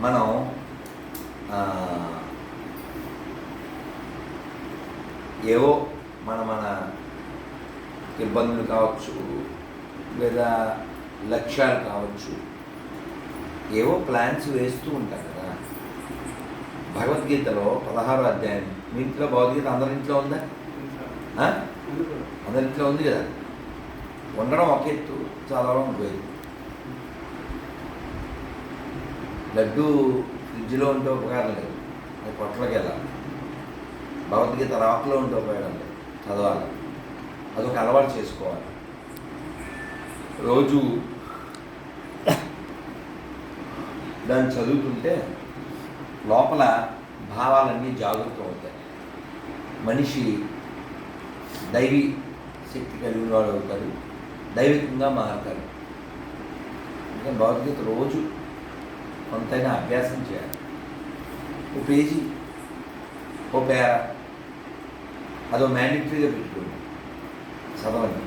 మనం ఏవో మన మన ఇబ్బందులు కావచ్చు లేదా లక్ష్యాలు కావచ్చు ఏవో ప్లాన్స్ వేస్తూ ఉంటాం కదా. భగవద్గీతలో పదహారో అధ్యాయం మీ ఇంట్లో భగవద్గీత అందరి ఇంట్లో ఉందా? ఆ? అందరి ఇంట్లో ఉంది కదా. ఉండడం ఒక ఎత్తు చదవడం ఒక ఎత్తు లడ్డు ఫ్రిడ్జ్లో ఉంటే ఉపకారం లేదు. అది పొట్టలోకి వెళ్ళాలి. భగవద్గీత రాకులో ఉంటే ఉపయోగం లేదు. చదవాలి. అదొక అలవాటు చేసుకోవాలి. రోజు దాన్ని చదువుతుంటే లోపల భావాలన్నీ జాగృతం అవుతాయి. మనిషి దైవీ శక్తి కలిగిన వాడు అవుతాడు. దైవికంగా మారుతాడు. ఇంకా భగవద్గీత రోజు కొంతైనా అభ్యాసం చేయాలి. ఓ పేజీ ఓ పేర అదో మ్యాండేటరీగా పెట్టుకోండి. చదవండి.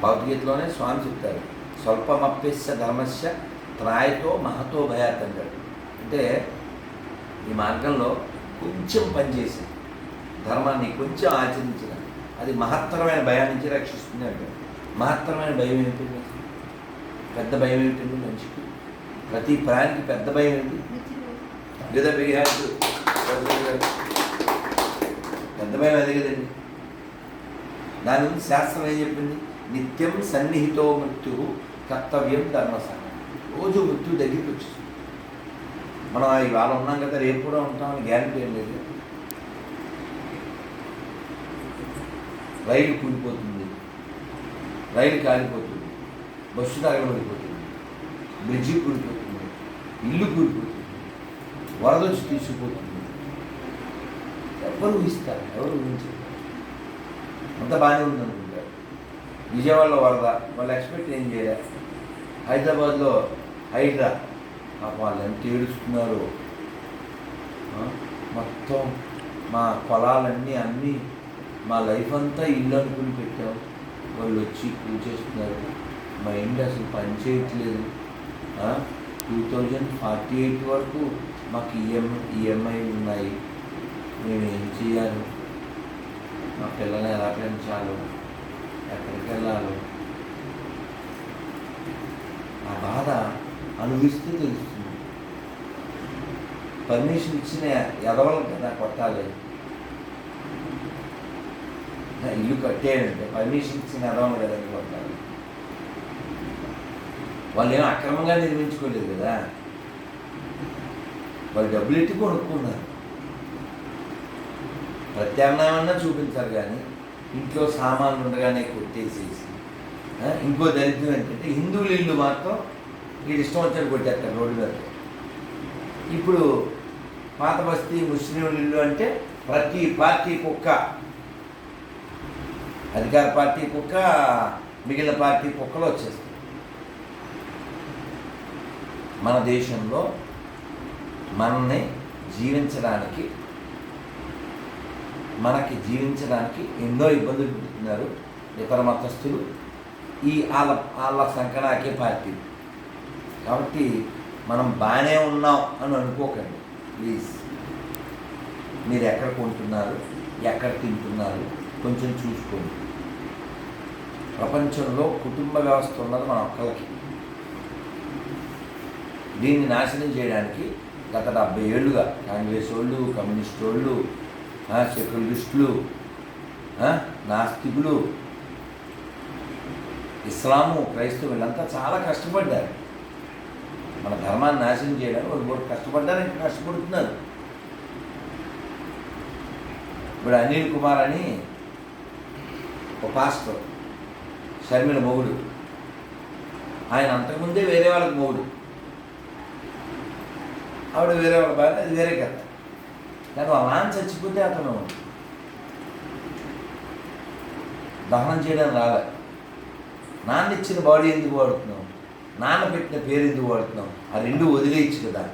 భగవద్గీతలోనే స్వామి చెప్తారు స్వల్పమప్యస్య ధర్మస్య త్రాయతో మహతో భయాత్ అంటాడు అంటే ఈ మార్గంలో కొంచెం పనిచేసి ధర్మాన్ని కొంచెం ఆచరించిన అది మహత్తరమైన భయాన్నించి నుంచి రక్షిస్తుంది అంటాడు మహత్తరమైన భయం ఏమిటి? పెద్ద భయం ఏమిటండి మనిషికి ప్రతి ప్రాణికి పెద్ద భయం ఏంటి లేదా పెద్ద భయం అదే కదండి. దాని గురించి శాస్త్రం ఏం చెప్పింది? నిత్యం సన్నిహితో మృత్యు కర్తవ్యం ధర్మసారం రోజు మృత్యు దగ్గరికి వచ్చింది మనం ఇవాళ ఉన్నాం కదా రేపు కూడా ఉంటామని గ్యారంటీ ఏం లేదు. రైలు కూలిపోతుంది. రైలు కాలిపోతుంది. బస్సు తగలబడిపోతుంది బ్రిడ్జి కూలిపోతుంది. ఇల్లు కూలిపోతుంది వరద వచ్చి తీసుకుపోతుంది ఎవరు ఇస్తారు ఎవరు ఊహించారు? అంత బాగానే ఉందనుకుంటారు విజయవాడలో వరద వాళ్ళు ఎక్స్పెక్ట్ ఏం చేయాలి. హైదరాబాద్లో హైడ్రా. పాపం వాళ్ళు ఎంత ఏడుస్తున్నారు. మొత్తం మా పొలాలన్నీ అన్నీ మా లైఫ్ అంతా ఇల్లు అనుకుని పెట్టాం. వాళ్ళు వచ్చి పూజ చేస్తున్నారు. మా ఇంటి అసలు పని చేయట్లేదు. టూ థౌజండ్ ఫార్టీ ఎయిట్ వరకు మాకు ఈఎం ఈఎంఐ ఉన్నాయి. నేను ఏం చేయాలి మా పిల్లల్ని ఎలా పెంచాలో? ఎక్కడికి వెళ్ళాలో? ఆ బాధ అనుభవిస్తూ తెలుస్తుంది. పర్మిషన్ ఇచ్చిన ఎదవలకు కదా కొట్టాలి? నా ఇల్లు కట్టేయాలంటే పర్మిషన్ ఇచ్చిన ఎదవలు కదా కొట్టాలి? వాళ్ళు ఏం అక్రమంగా నిర్మించుకోలేదు కదా. వాళ్ళు డబ్బులు ఎట్టి కొనుక్కున్నారు. ప్రత్యామ్నాయమన్నా చూపించారు కానీ ఇంట్లో సామాన్లు ఉండగానే కొట్టేసేసి ఇంకో దరిద్రం ఏంటంటే హిందువుల ఇల్లు మాత్రం వీడు ఇష్టం వచ్చాడు కొట్టేస్తారు రోడ్డు మీద. ఇప్పుడు పాత బస్తీ ముస్లింల ఇల్లు అంటే ప్రతి పార్టీ కుక్క అధికార పార్టీ కుక్క మిగిలిన పార్టీ కుక్కలు వచ్చేస్తాయి. మన దేశంలో మనల్ని జీవించడానికి మనకి జీవించడానికి ఎన్నో ఇబ్బందులు పెడుతున్నారు ఇతర మతస్థులు ఈ వాళ్ళ వాళ్ళ సంకనాకే పార్టీ. కాబట్టి మనం బాగానే ఉన్నాం అని అనుకోకండి ప్లీజ్. మీరు ఎక్కడ కొంటున్నారు ఎక్కడ తింటున్నారు కొంచెం చూసుకోండి. ప్రపంచంలో కుటుంబ వ్యవస్థ ఉన్నది మన ఒక్కలకి దీన్ని నాశనం చేయడానికి గత డెబ్బై ఏళ్ళుగా కాంగ్రెస్ వాళ్ళు కమ్యూనిస్ట్ వాళ్ళు సెక్యులరిస్టులు నాస్తికులు ఇస్లాము క్రైస్తవు వీళ్ళంతా చాలా కష్టపడ్డారు. మన ధర్మాన్ని నాశనం చేయడానికి వాళ్ళు కూడా కష్టపడ్డారు ఇంకా కష్టపడుతున్నారు. ఇప్పుడు అనిల్ కుమార్ అని ఒక పాస్టర్ షర్మిల మొగుడు. ఆయన అంతకుముందే వేరే వాళ్ళకి మొగుడు. ఆవిడ వేరే వాళ్ళ భార్య అది వేరే కథ. కానీ వాళ్ళ నాన్న చచ్చిపోతే అతను దహనం చేయడానికి రాలే. నాన్న ఇచ్చిన బాడీ ఎందుకు వాడుతున్నాం నాన్న పెట్టిన పేరు ఎందుకు వాడుతున్నాం ఆ రెండు వదిలేయచ్చు కదా.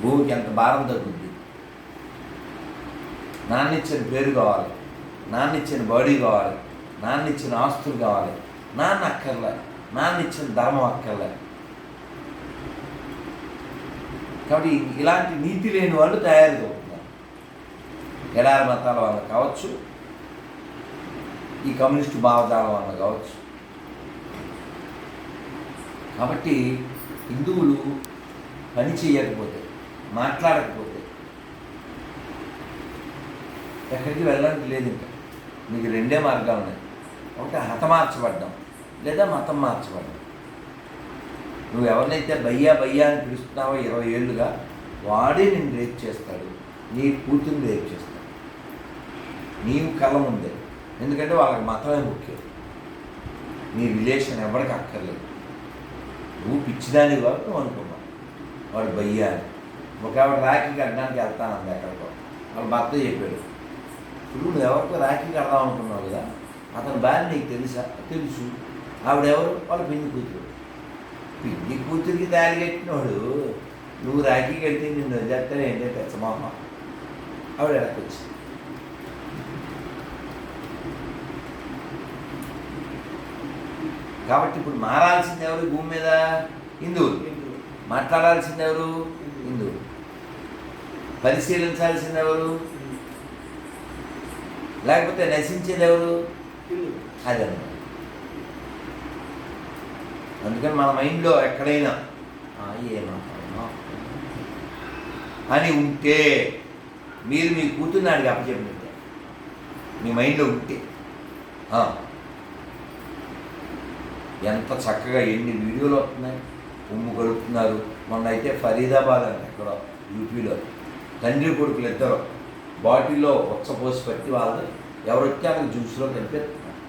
భూమికి ఎంత భారం తగ్గుద్ది? నాన్న ఇచ్చిన పేరు కావాలి. నాన్న ఇచ్చిన బాడీ కావాలి. నాన్న ఇచ్చిన ఆస్తులు కావాలి. నాన్న అక్కర్లే. నాన్న ఇచ్చిన ధర్మం అక్కర్లే. కాబట్టి ఇలాంటి నీతి లేని వాళ్ళు తయారవుతున్నారు ఎడారి మతాల వల్ల కావచ్చు ఈ కమ్యూనిస్టు భావజాలం వల్ల కావచ్చు. కాబట్టి హిందువులు పని చేయకపోతే మాట్లాడకపోతే ఎక్కడికి వెళ్ళడానికి లేదు ఇంకా. మీకు రెండే మార్గాలు ఉన్నాయి. ఒకటి హతమార్చబడ్డం లేదా మతం మార్చబడ్డం. నువ్వు ఎవరినైతే బయ్యా బయ్యా అని పిలుస్తున్నావో ఇరవై ఏళ్ళుగా వాడే నిన్ను రేప్ చేస్తాడు. నీ కూతుర్ని రేప్ చేస్తాడు. నీవు కళ ఉంది ఎందుకంటే వాళ్ళకి మతమే ముఖ్యం. నీ రిలేషన్ ఎవరికి అక్కర్లేదు. నువ్వు పిచ్చిదాని కాబట్టి నువ్వు అనుకున్నావు. వాడు బయ్యా అని. ఒక ఆవిడ రాఖీ కట్టడానికి వెళ్తానంది ఎక్కడికో. వాళ్ళ భర్త చెప్పాడు. ఇప్పుడు నువ్వు ఎవరికో రాఖీ కడదాం అనుకున్నావు కదా అతని భార్య నీకు తెలుసా? తెలుసు. ఆవిడెవరు? వాళ్ళ పిన్ని కూతురు. పిన్ని కూతురికి దారి కట్టినోడు నువ్వు రాఖీ కడితే నిన్ను వదిలేస్తావు ఏంటంటే పెచ్చమామ ఆవిడ ఎడకొచ్చి కాబట్టి ఇప్పుడు మారాల్సింది ఎవరు? భూమి మీద? హిందువులు మాట్లాడాల్సింది ఎవరు? హిందువులు పరిశీలించాల్సింది ఎవరు? లేకపోతే నశించేది ఎవరు? అదన్నమాట. అందుకని మన మైండ్లో ఎక్కడైనా "ఆ, అని ఉంటే మీరు మీ కూతుర్ని ఆడికి అప్పచెప్పినట్టే మీ మైండ్లో ఉంటే. ఎంత చక్కగా ఎన్ని వీడియోలు వస్తున్నాయి. ఉమ్ము కలుపుతున్నారు మొన్న అయితే ఫరీదాబాద్ అంట ఇక్కడ యూపీలో. తండ్రి కొడుకులు ఇద్దరు. బాటిల్లో ఉచ్చపోసి పెట్టి వాళ్ళు ఎవరు జ్యూస్లో కలిపేస్తున్నారు.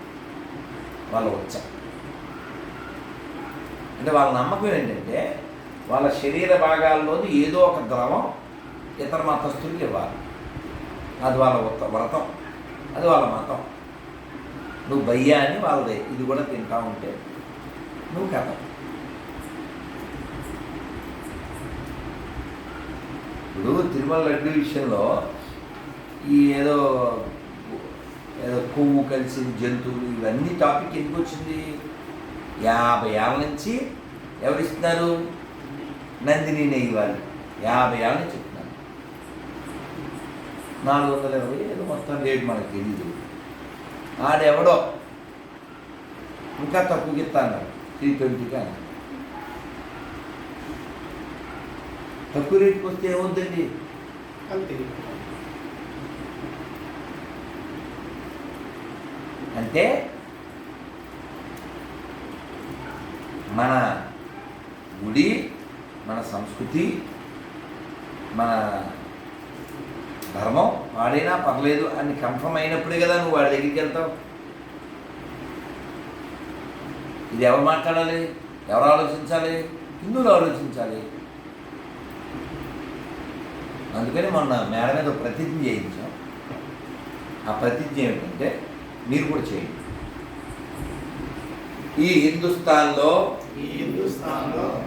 వాళ్ళ వచ్చారు అంటే వాళ్ళ నమ్మకం ఏంటంటే వాళ్ళ శరీర భాగాల్లోని ఏదో ఒక ద్రవం ఇతర మతస్థులకి ఇవ్వాలి. అది వాళ్ళ వ్రత వ్రతం. అది వాళ్ళ మతం. నువ్వు బయ్యా అని వాళ్ళది. ఇది కూడా తింటా ఉంటే నువ్వు కథ. ఇప్పుడు తిరుమల లడ్డు విషయంలో ఈ ఏదో ఏదో కొవ్వు కలిసి జంతువులు ఇవన్నీ టాపిక్ ఎందుకు వచ్చింది? యాభై ఏళ్ళ నుంచి ఎవరు ఇస్తున్నారు నందిని నెయ్యి వాళ్ళు. యాభై ఏళ్ళ నుంచి ఇస్తున్నారు నాలుగు వందల ఇరవై ఏదో మొత్తం రేటు మనకు తెలియదు ఆడెవడో? ఇంకా తక్కువకి ఇస్తాను త్రీ ట్వంటీకి అని. తక్కువ రేటుకి వస్తే ఏమవుద్దండి? అంతే. అంటే మన గుడి మన సంస్కృతి మన ధర్మం వాడైనా పర్లేదు అని కన్ఫర్మ్ అయినప్పుడే కదా నువ్వు వాడి దగ్గరికి వెళ్తావు. ఇది ఎవరు మాట్లాడాలి? ఎవరు ఆలోచించాలి? హిందువులు ఆలోచించాలి. అందుకని మొన్న మేడ మీద ప్రతిజ్ఞ చేయించాం. ఆ ప్రతిజ్ఞ ఏమిటంటే మీరు కూడా చేయండి. ఈ ఈ హిందుస్థాన్లో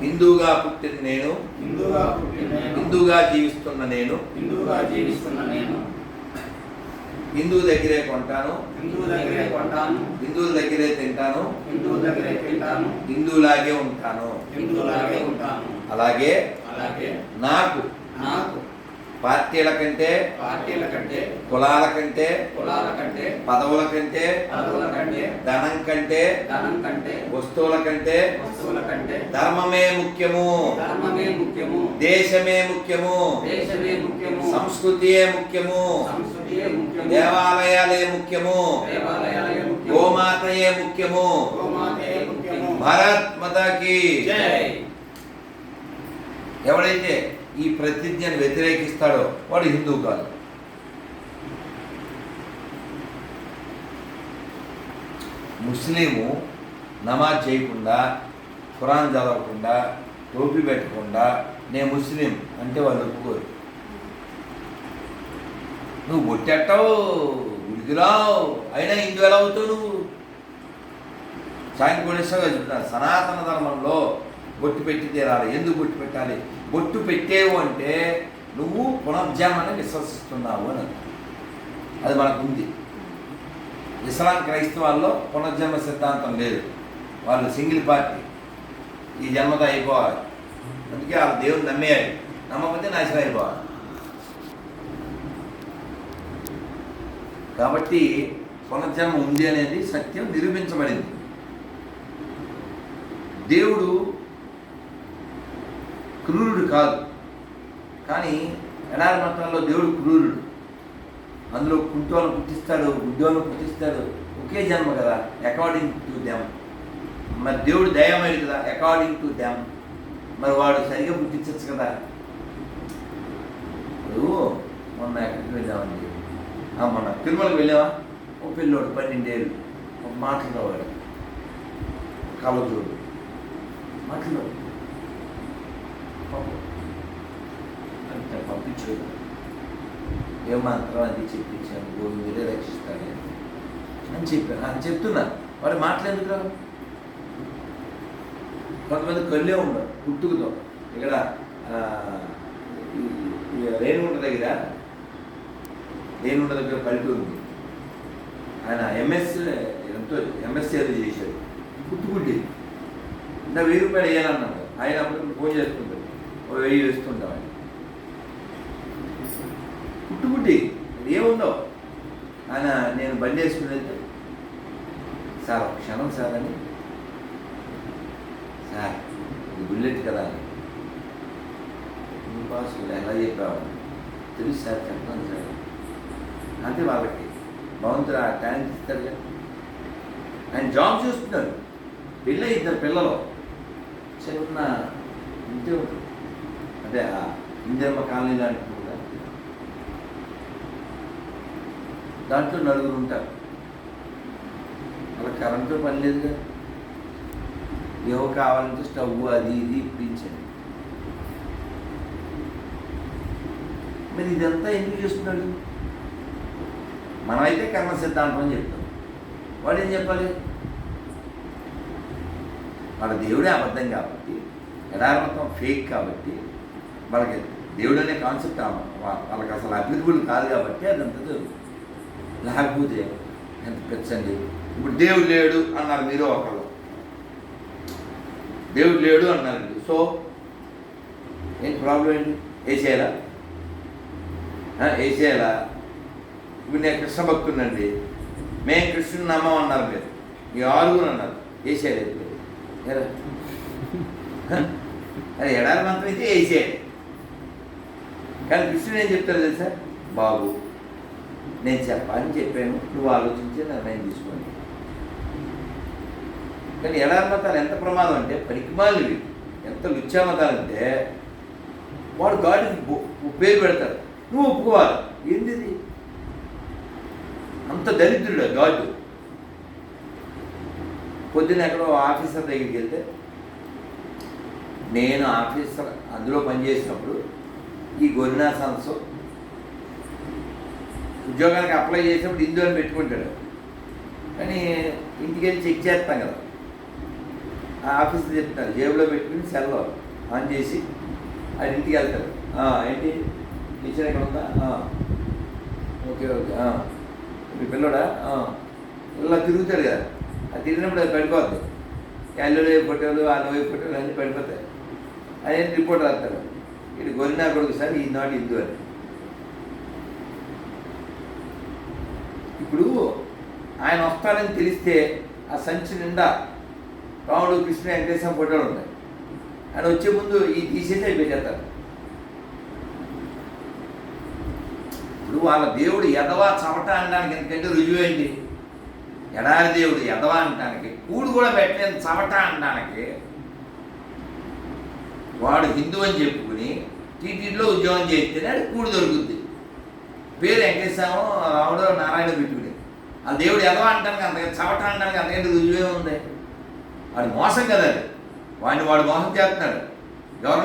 హిందూగా పుట్టిన నేను హిందూగా పుట్టిన హిందూగా జీవిస్తున్న నేను హిందూగా జీవిస్తున్న నేను హిందూ దగ్గరే కొంటాను హిందువు దగ్గరే కొంటాను హిందువుల దగ్గరే తింటాను హిందువు దగ్గరే తింటాను హిందూలాగే ఉంటాను. హిందువులాగే ఉంటాను. అలాగే అలాగే నాకు నాకు పార్టీల కంటే పార్టీల కంటే కులాల కంటే కులాల కంటే పదవుల కంటే పదవుల కంటే ధనం కంటే ధనం కంటే వస్తువుల కంటే వస్తువుల కంటే ధర్మమే ముఖ్యము. ధర్మమే ముఖ్యము. దేశమే ముఖ్యము. దేశమే ముఖ్యము. సంస్కృతియే ముఖ్యము. సంస్కృతియే ముఖ్యము. దేవాలయాలే ముఖ్యము. దేవాలయాలే ముఖ్యము. గోమాతయే ముఖ్యము. గోమాతయే ముఖ్యము. భారత్ మాతాకి జై. ఎవడైతే ఈ ప్రతిజ్ఞను వ్యతిరేకిస్తాడో వాడు హిందువు కాదు. ముస్లిము నమాజ్ చేయకుండా ఖురాన్ చదవకుండా టోపీ పెట్టకుండా నేను ముస్లిం అంటే వాళ్ళు ఒప్పుకోరు. నువ్వు బొట్టెట్టావు ఉడికిరావు అయినా హిందూ ఎలా అవుతావు నువ్వు? సాయం గుణేశ్వరంగా చెప్తాను సనాతన ధర్మంలో బొట్టు పెట్టి తీరాలి. ఎందుకు బొట్టు పెట్టాలి? బొట్టు పెట్టేవు అంటే నువ్వు పునర్జన్మని విశ్వసిస్తున్నావు అని అది మనకు ఉంది ఇస్లాం క్రైస్తవాల్లో పునర్జన్మ సిద్ధాంతం లేదు. వాళ్ళు సింగిల్ పార్టీ. ఈ జన్మతో అయిపోవాలి. అందుకే వాళ్ళ దేవుడు నమ్మేయాలి. నమ్మకపోతే నాశనం అయిపోవాలి. కాబట్టి పునర్జన్మ ఉంది అనేది సత్యం నిరూపించబడింది. దేవుడు క్రూరుడు కాదు. కానీ ఎడారి మతంలో దేవుడు క్రూరుడు. అందులో కుంటోను పుట్టిస్తాడు గుడ్డోలను పుట్టిస్తాడు. ఒకే జన్మ కదా అకార్డింగ్ టు దెమ్ మరి దేవుడు దయమేడు కదా అకార్డింగ్ టు దెమ్ మరి వాడు సరిగా పుట్టించచ్చు కదా. ఇప్పుడు మొన్న ఎక్కడికి వెళ్ళామండి? మొన్న తిరుమలకి వెళ్ళావా? ఒక పిల్లోడు పన్నెండేళ్ళు. ఒక మాటలు కావాలి కళ్ళజోడు. మాటలు పాపం. అంత పంపించలేదు. ఏమాత్రం అది చెప్పించాను. గోవిందుడే రక్షిస్తాను అని చెప్పాను. అని చెప్తున్నా. వాడు మాట్లాడేందుకు రావు కొంతమంది కళ్ళే ఉండవు పుట్టుకతో ఇక్కడ రేణుగుంట దగ్గర రేణుగుంట దగ్గర పల్లెటూరు ఉంది. ఆయన ఎంఎస్ ఎంతో ఎంఎస్సీ అది చేశాడు. గుర్తుకుంటే ఇంకా వెయ్యి రూపాయలు వేయాలన్నాడు. ఆయన అప్పుడు ఫోన్ చేసుకుంటాడు వెయ్యి వేస్తుంటాం పుట్టుబుట్టి ఏముందో ఆయన నేను బండి వేసుకుని వెళ్తే సార్ ఒక క్షణం సార్ అని. సార్ ఇది బుల్లెట్ కదా. అని బాస్ ఎలా చెప్పావు? తెలుసు సార్ చెప్తాను సార్. అంతే వాళ్ళకి. భగవంతుడు ఆ టాలెంట్ ఇస్తారు కదా ఆయన జాబ్ చూస్తున్నారు పిల్ల ఇద్దరు పిల్లలు. చిన్న ఇంతే ఉంటుంది. అంటే ఆ ఇందిరమ్మ కాలనీ లాంటి కూడా దాంట్లో నలుగురు ఉంటారు. అలా కరెంటు పని లేదు కదా. ఏవో కావాలంటే స్టవ్ అది ఇది ఇప్పించండి. మరి ఇదంతా ఎందుకు చేస్తున్నాడు మనమైతే కర్మ సిద్ధాంతం అని చెప్తాం. వాడు ఏం చెప్పాలి? వాళ్ళ దేవుడే అబద్ధం కాబట్టి యథార్థం ఫేక్ కాబట్టి వాళ్ళకి దేవుడు అనే కాన్సెప్ట్ వాళ్ళకి అసలు అప్లికబుల్ కాదు కాబట్టి అదంతా జరుగుతుంది. లేకపోతే ఎంత పెంచండి ఇప్పుడు దేవుడు లేడు అన్నారు మీరు ఒకరు దేవుడు లేడు అన్నారు మీరు. సో ఏంటి ప్రాబ్లం ఏంటి? వేసేయాలా ఏ వేసేయాలా ఇప్పుడు నేను కృష్ణ భక్తునండి మేము కృష్ణుని నమ్మం అన్నారు మీరు. ఈ ఆరుగురు అన్నారు. వేసేయాలి ఇప్పుడు ఎడారి మంత్రం అయితే వేసేయాలి కానీ కృష్ణుడు ఏం చెప్తారు తెలుసా? బాబు నేను చెప్పాలని చెప్పాను. నువ్వు ఆలోచించి నిర్ణయం తీసుకోండి. కానీ ఎలా మతాలు? ఎంత ప్రమాదం అంటే పనికిమాలివి ఎంత లుచ్చా మతాలు అంటే వాడు గాడికి పేరు పెడతాడు నువ్వు ఒప్పుకోవాలి. ఏంది అంత దరిద్రుడు గాడు? పొద్దున ఎక్కడో ఆఫీసర్ దగ్గరికి వెళ్తే నేను ఆఫీసర్ అందులో పనిచేసినప్పుడు ఈ గొరినా సన్స్ ఉద్యోగానికి అప్లై చేసినప్పుడు ఇందు అని పెట్టుకుంటాడు. కానీ ఇంటికి వెళ్ళి చెక్ చేస్తాం కదా. ఆ ఆఫీస్ చెప్తారు జేబులో పెట్టుకుని సెల్లో ఆన్ చేసి అది ఇంటికి వెళ్తారు. ఏంటి? కిచెన్ ఎక్కడ ఉందా? ఓకే ఓకే మీ పిల్లడా? ఇలా తిరుగుతాడు కదా. అది తిరిగినప్పుడు అది పడిపోద్ది. ఎల్లుడు ఫోటోలు అలవై ఫోటోలు అన్నీ పడిపోతాయి. అదే రిపోర్ట్ రాస్తారు. ఇటు గొరినా కొడుకు సార్ ఈ నాట్ హిందూ అని. ఇప్పుడు ఆయన వస్తాడని తెలిస్తే ఆ సంచి నిండా రాముడు కృష్ణ వెంకటేశ్వర ఫోటోలు ఉన్నాయి. ఆయన వచ్చే ముందు ఈ తీసేసి అయిపోయేస్తారు ఇప్పుడు వాళ్ళ దేవుడు ఎదవా చవట అనడానికి ఎందుకంటే రుజువు ఏంటి ఎడారి దేవుడు ఎదవా అనడానికి కూడు కూడా పెట్టలేని చవట అనడానికి వాడు హిందూ అని చెప్పుకుని టీటీడీలో ఉద్యోగం చేస్తేనే అది కూడు దొరుకుద్ది. పేరు వెంకటేశ్వరం రాముడు నారాయణ పెట్టుకుని. ఆ దేవుడు ఎలా అంటానికి అంతగా చవట అంటానికి అంతకంటే రుజువే ఉంది. వాడు మోసం కదా అది. వాడిని వాడు మోసం చేస్తున్నాడు. గవర్నమెంట్